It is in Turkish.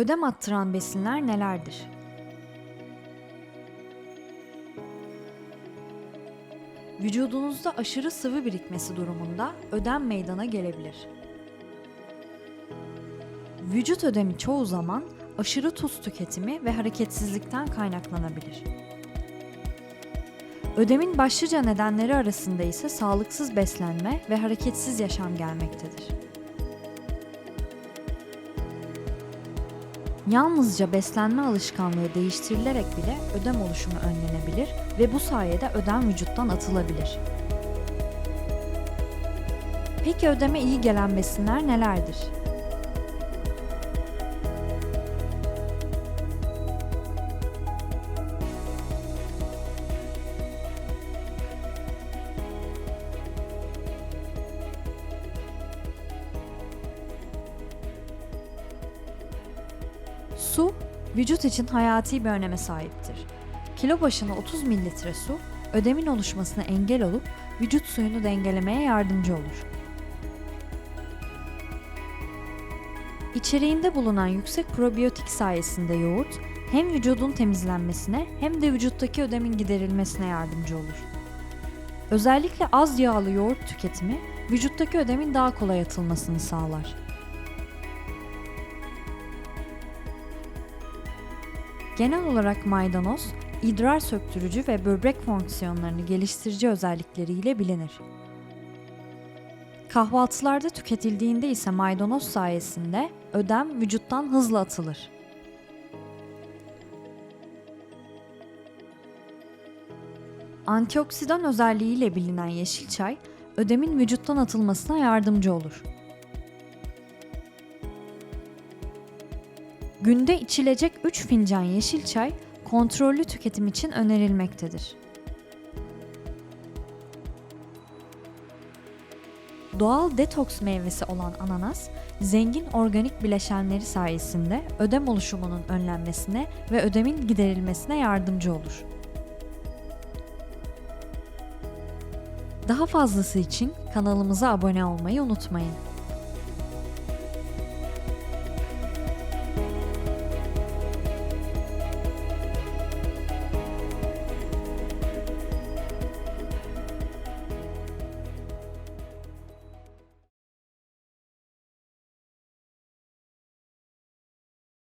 Ödem attıran besinler nelerdir? Vücudunuzda aşırı sıvı birikmesi durumunda ödem meydana gelebilir. Vücut ödemi çoğu zaman aşırı tuz tüketimi ve hareketsizlikten kaynaklanabilir. Ödemin başlıca nedenleri arasında ise sağlıksız beslenme ve hareketsiz yaşam gelmektedir. Yalnızca beslenme alışkanlığı değiştirilerek bile ödem oluşumu önlenebilir ve bu sayede ödem vücuttan atılabilir. Peki ödeme iyi gelen besinler nelerdir? Su, vücut için hayati bir öneme sahiptir. Kilo başına 30 mililitre su, ödemin oluşmasına engel olup vücut suyunu dengelemeye yardımcı olur. İçeriğinde bulunan yüksek probiyotik sayesinde yoğurt, hem vücudun temizlenmesine hem de vücuttaki ödemin giderilmesine yardımcı olur. Özellikle az yağlı yoğurt tüketimi, vücuttaki ödemin daha kolay atılmasını sağlar. Genel olarak maydanoz, idrar söktürücü ve böbrek fonksiyonlarını geliştirici özellikleriyle bilinir. Kahvaltılarda tüketildiğinde ise maydanoz sayesinde ödem vücuttan hızla atılır. Antioksidan özelliğiyle bilinen yeşil çay, ödemin vücuttan atılmasına yardımcı olur. Günde içilecek 3 fincan yeşil çay kontrollü tüketim için önerilmektedir. Doğal detoks meyvesi olan ananas, zengin organik bileşenleri sayesinde ödem oluşumunun önlenmesine ve ödemin giderilmesine yardımcı olur. Daha fazlası için kanalımıza abone olmayı unutmayın.